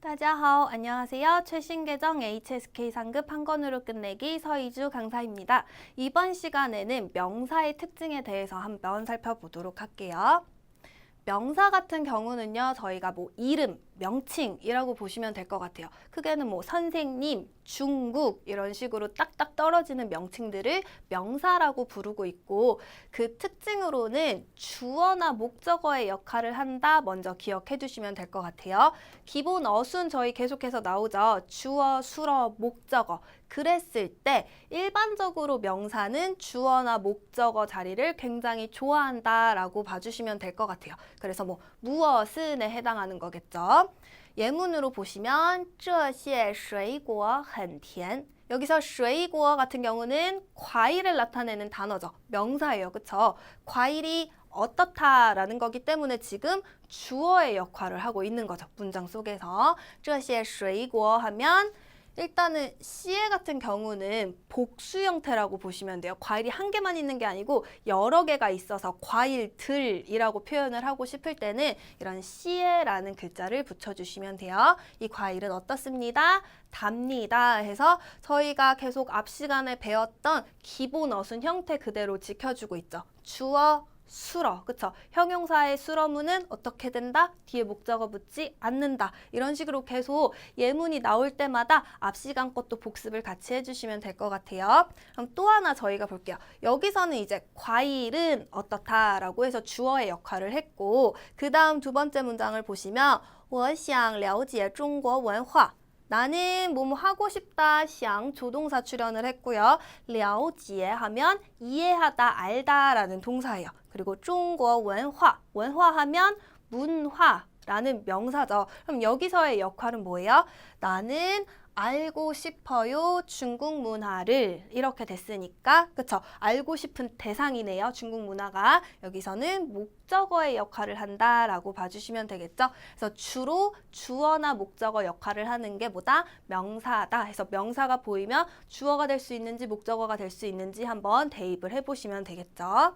大家好, 안녕하세요. 최신 계정 HSK 상급 한 권으로 끝내기 서희주 강사입니다. 이번 시간에는 명사의 특징에 대해서 한번 살펴보도록 할게요. 명사 같은 경우는요, 저희가 뭐 이름, 명칭이라고 보시면 될 것 같아요. 크게는 뭐 선생님, 중국 이런 식으로 딱딱 떨어지는 명칭들을 명사라고 부르고 있고 그 특징으로는 주어나 목적어의 역할을 한다 먼저 기억해 두시면 될 것 같아요. 기본 어순 저희 계속해서 나오죠. 주어, 수어, 목적어. 그랬을 때 일반적으로 명사는 주어나 목적어 자리를 굉장히 좋아한다라고 봐주시면 될 것 같아요. 그래서 뭐 무엇은에 해당하는 거겠죠. 예문으로 보시면 这些水果很甜. 여기서 水果 같은 경우는 과일을 나타내는 단어죠. 명사예요. 그쵸? 과일이 어떻다라는 거기 때문에 지금 주어의 역할을 하고 있는 거죠. 문장 속에서 这些水果 하면 일단은 시에 같은 경우는 복수 형태라고 보시면 돼요. 과일이 한 개만 있는 게 아니고 여러 개가 있어서 과일들이라고 표현을 하고 싶을 때는 이런 시에라는 글자를 붙여주시면 돼요. 이 과일은 어떻습니다? 답니다 해서 저희가 계속 앞 시간에 배웠던 기본 어순 형태 그대로 지켜주고 있죠. 주어, 수러, 그쵸? 형용사의 수러문은 어떻게 된다? 뒤에 목적어 붙지 않는다. 이런 식으로 계속 예문이 나올 때마다 앞 시간 것도 복습을 같이 해주시면 될 것 같아요. 그럼 또 하나 저희가 볼게요. 여기서는 이제 과일은 어떻다라고 해서 주어의 역할을 했고 그 다음 두 번째 문장을 보시면 我想了解中国文化 나는 뭐뭐 하고 싶다, 想 조동사 출연을 했고요. 了解 하면 이해하다, 알다라는 동사예요. 그리고 중국文化, 원화 하면 문화라는 명사죠. 그럼 여기서의 역할은 뭐예요? 나는 알고 싶어요 중국 문화를. 이렇게 됐으니까 그쵸? 알고 싶은 대상이네요 중국 문화가. 여기서는 목적어의 역할을 한다라고 봐주시면 되겠죠? 그래서 주로 주어나 목적어 역할을 하는 게 뭐다? 명사다. 해서 명사가 보이면 주어가 될 수 있는지 목적어가 될 수 있는지 한번 대입을 해보시면 되겠죠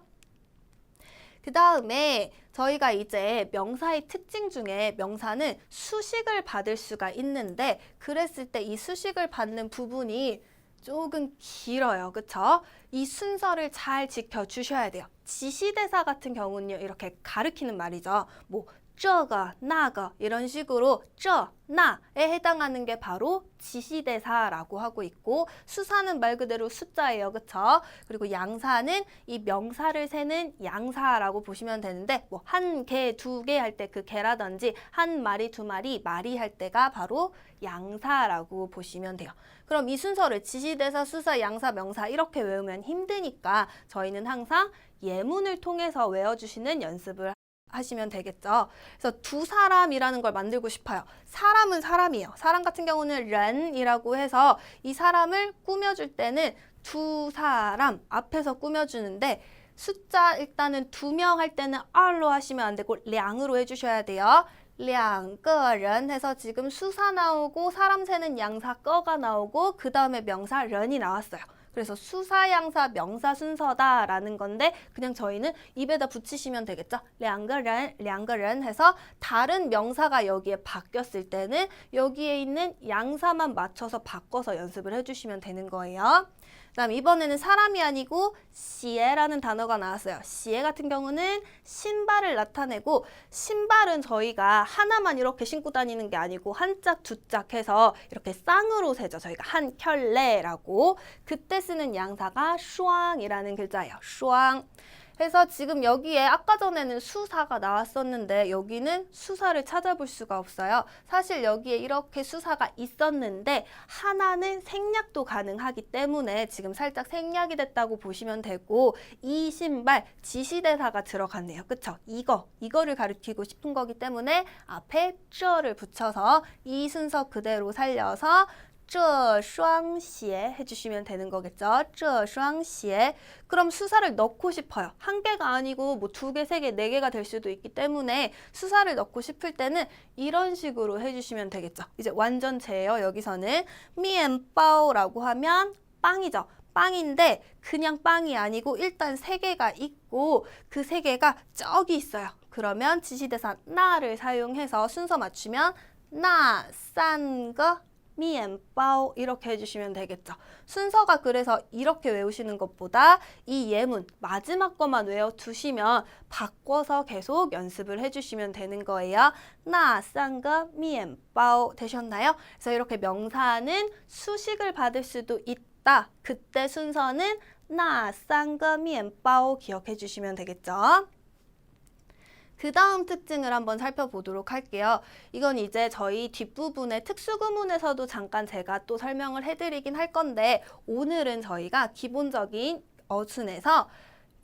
그 다음에 저희가 이제 명사의 특징 중에 명사는 수식을 받을 수가 있는데 그랬을 때 이 수식을 받는 부분이 조금 길어요. 그쵸? 이 순서를 잘 지켜주셔야 돼요. 지시대사 같은 경우는요. 이렇게 가르키는 말이죠. 뭐 저거, 나거 이런 식으로 저, 나에 해당하는 게 바로 지시대사라고 하고 있고 수사는 말 그대로 숫자예요. 그쵸? 그리고 양사는 이 명사를 세는 양사라고 보시면 되는데 뭐 한 개, 두 개 할 때 그 개라든지 한 마리, 두 마리, 마리 할 때가 바로 양사라고 보시면 돼요. 그럼 이 순서를 지시대사, 수사, 양사, 명사 이렇게 외우면 힘드니까 저희는 항상 예문을 통해서 외워주시는 연습을 하시면 되겠죠. 그래서 두 사람이라는 걸 만들고 싶어요. 사람은 사람이에요. 사람 같은 경우는 렌이라고 해서 이 사람을 꾸며줄 때는 두 사람 앞에서 꾸며주는데 숫자 일단은 두 명 할 때는 R로 하시면 안 되고 량으로 해주셔야 돼요. 两个人 해서 지금 수사 나오고 사람 세는 양사 꺼가 나오고 그 다음에 명사 런이 나왔어요. 그래서 수사 양사 명사 순서다라는 건데 그냥 저희는 입에다 붙이시면 되겠죠. 两个人,两个人 해서 다른 명사가 여기에 바뀌었을 때는 여기에 있는 양사만 맞춰서 바꿔서 연습을 해주시면 되는 거예요. 그다음 이번에는 사람이 아니고 시에라는 단어가 나왔어요. 시에 같은 경우는 신발을 나타내고 신발은 저희가 하나만 이렇게 신고 다니는 게 아니고 한 짝, 두 짝 해서 이렇게 쌍으로 세죠. 저희가 한 켤레라고 그때 쓰는 양사가 슈앙이라는 글자예요. 슈앙. 그래서 지금 여기에 아까 전에는 수사가 나왔었는데 여기는 수사를 찾아볼 수가 없어요. 사실 여기에 이렇게 수사가 있었는데 하나는 생략도 가능하기 때문에 지금 살짝 생략이 됐다고 보시면 되고 이 신발 지시대사가 들어갔네요. 그쵸? 이거, 이거를 가리키고 싶은 거기 때문에 앞에 쩌를 붙여서 이 순서 그대로 살려서 这双鞋 해주시면 되는 거겠죠. 这双鞋 그럼 수사를 넣고 싶어요. 한 개가 아니고 뭐 두 개, 세 개, 네 개가 될 수도 있기 때문에 수사를 넣고 싶을 때는 이런 식으로 해주시면 되겠죠. 이제 완전체예요. 여기서는 面包라고 하면 빵이죠. 빵인데 그냥 빵이 아니고 일단 세 개가 있고 그 세 개가 저기 있어요. 그러면 지시대사 나를 사용해서 순서 맞추면 나, 싼 거, 미엔바오 이렇게 해주시면 되겠죠. 순서가 그래서 이렇게 외우시는 것보다 이 예문 마지막 것만 외워두시면 바꿔서 계속 연습을 해주시면 되는 거예요. 나, 싼 거, 미엔바오 되셨나요? 그래서 이렇게 명사는 수식을 받을 수도 있다. 그때 순서는 나, 싼 거, 미엔바오 기억해 주시면 되겠죠. 그 다음 특징을 한번 살펴보도록 할게요. 이건 이제 저희 뒷부분의 특수구문에서도 잠깐 제가 또 설명을 해드리긴 할 건데 오늘은 저희가 기본적인 어순에서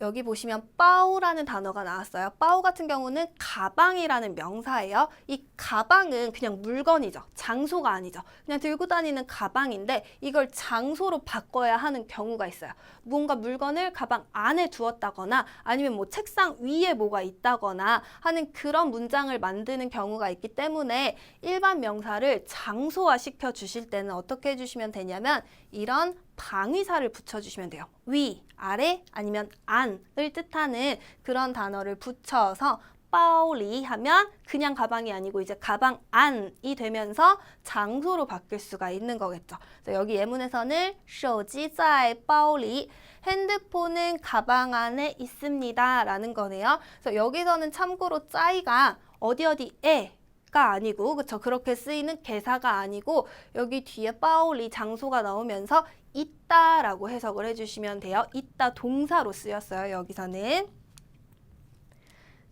여기 보시면 빠오라는 단어가 나왔어요. 빠오 같은 경우는 가방이라는 명사예요. 이 가방은 그냥 물건이죠. 장소가 아니죠. 그냥 들고 다니는 가방인데 이걸 장소로 바꿔야 하는 경우가 있어요. 뭔가 물건을 가방 안에 두었다거나 아니면 뭐 책상 위에 뭐가 있다거나 하는 그런 문장을 만드는 경우가 있기 때문에 일반 명사를 장소화 시켜 주실 때는 어떻게 해주시면 되냐면 이런 방위사를 붙여주시면 돼요. 위, 아래 아니면 안을 뜻하는 그런 단어를 붙여서 빠오리 하면 그냥 가방이 아니고 이제 가방 안이 되면서 장소로 바뀔 수가 있는 거겠죠. 여기 예문에서는 쇼지자의 빠오리 핸드폰은 가방 안에 있습니다 라는 거네요. 그래서 여기서는 참고로 짜이가 어디 어디에 가 아니고 그쵸 그렇게 쓰이는 개사가 아니고 여기 뒤에 빠오리 장소가 나오면서 있다라고 해석을 해주시면 돼요. 있다 동사로 쓰였어요. 여기서는.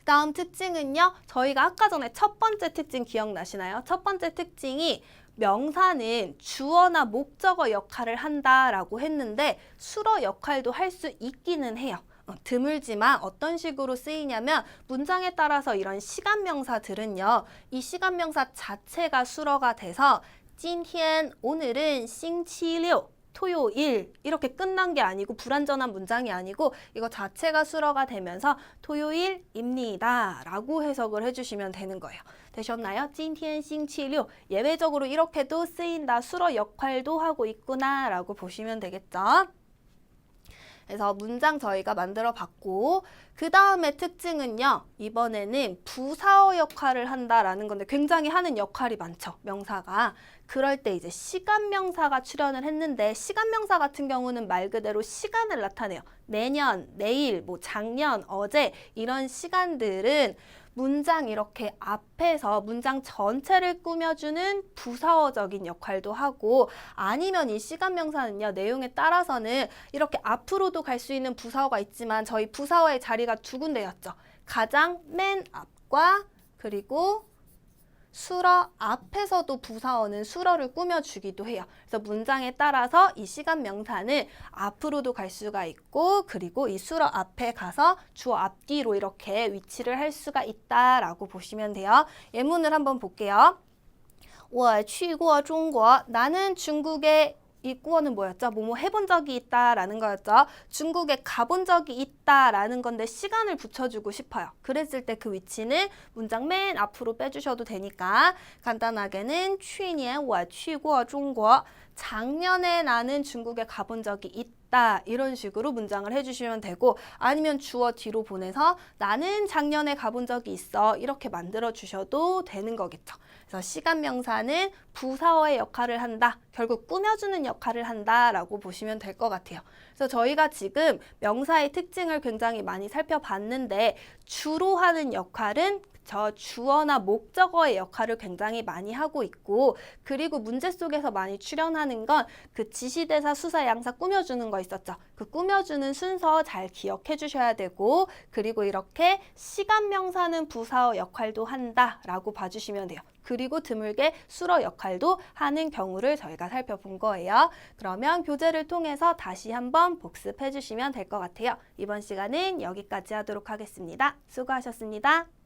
다음 특징은요. 저희가 아까 전에 첫 번째 특징 기억나시나요? 첫 번째 특징이 명사는 주어나 목적어 역할을 한다라고 했는데 수러 역할도 할 수 있기는 해요. 어, 드물지만 어떤 식으로 쓰이냐면 문장에 따라서 이런 시간 명사들은요. 이 시간 명사 자체가 수러가 돼서 찐티엔 오늘은 싱치료 토요일 이렇게 끝난 게 아니고 불완전한 문장이 아니고 이거 자체가 수러가 되면서 토요일입니다 라고 해석을 해주시면 되는 거예요. 되셨나요? 찐티엔싱치료 예외적으로 이렇게도 쓰인다 수러 역할도 하고 있구나 라고 보시면 되겠죠. 그래서 문장 저희가 만들어 봤고 그 다음에 특징은요. 이번에는 부사어 역할을 한다라는 건데 굉장히 하는 역할이 많죠. 명사가. 그럴 때 이제 시간 명사가 출연을 했는데 시간 명사 같은 경우는 말 그대로 시간을 나타내요. 내년, 내일, 뭐 작년, 어제 이런 시간들은 문장 이렇게 앞에서 문장 전체를 꾸며주는 부사어적인 역할도 하고 아니면 이 시간 명사는요 내용에 따라서는 이렇게 앞으로도 갈 수 있는 부사어가 있지만 저희 부사어의 자리가 두 군데였죠. 가장 맨 앞과 그리고 수러 앞에서도 부사어는 수러를 꾸며주기도 해요. 그래서 문장에 따라서 이 시간 명사는 앞으로도 갈 수가 있고 그리고 이 수러 앞에 가서 주어 앞뒤로 이렇게 위치를 할 수가 있다라고 보시면 돼요. 예문을 한번 볼게요. 我去过中国. 나는 중국에 이 꾸어는 뭐였죠? 뭐뭐 해본 적이 있다라는 거였죠. 중국에 가본 적이 있다라는 건데 시간을 붙여주고 싶어요. 그랬을 때 그 위치는 문장 맨 앞으로 빼주셔도 되니까 간단하게는 去年我去过中国. 작년에 나는 중국에 가본 적이 있다. 이런 식으로 문장을 해주시면 되고 아니면 주어 뒤로 보내서 나는 작년에 가본 적이 있어. 이렇게 만들어 주셔도 되는 거겠죠. 그래서 시간 명사는 부사어의 역할을 한다. 결국 꾸며주는 역할을 한다라고 보시면 될 것 같아요. 그래서 저희가 지금 명사의 특징을 굉장히 많이 살펴봤는데 주로 하는 역할은 저 주어나 목적어의 역할을 굉장히 많이 하고 있고 그리고 문제 속에서 많이 출연하는 건 그 지시대사 수사 양사 꾸며주는 거 있었죠. 그 꾸며주는 순서 잘 기억해 주셔야 되고 그리고 이렇게 시간 명사는 부사어 역할도 한다라고 봐주시면 돼요. 그리고 드물게 수러 역할도 하는 경우를 저희가 살펴본 거예요. 그러면 교재를 통해서 다시 한번 복습해 주시면 될 것 같아요. 이번 시간은 여기까지 하도록 하겠습니다. 수고하셨습니다.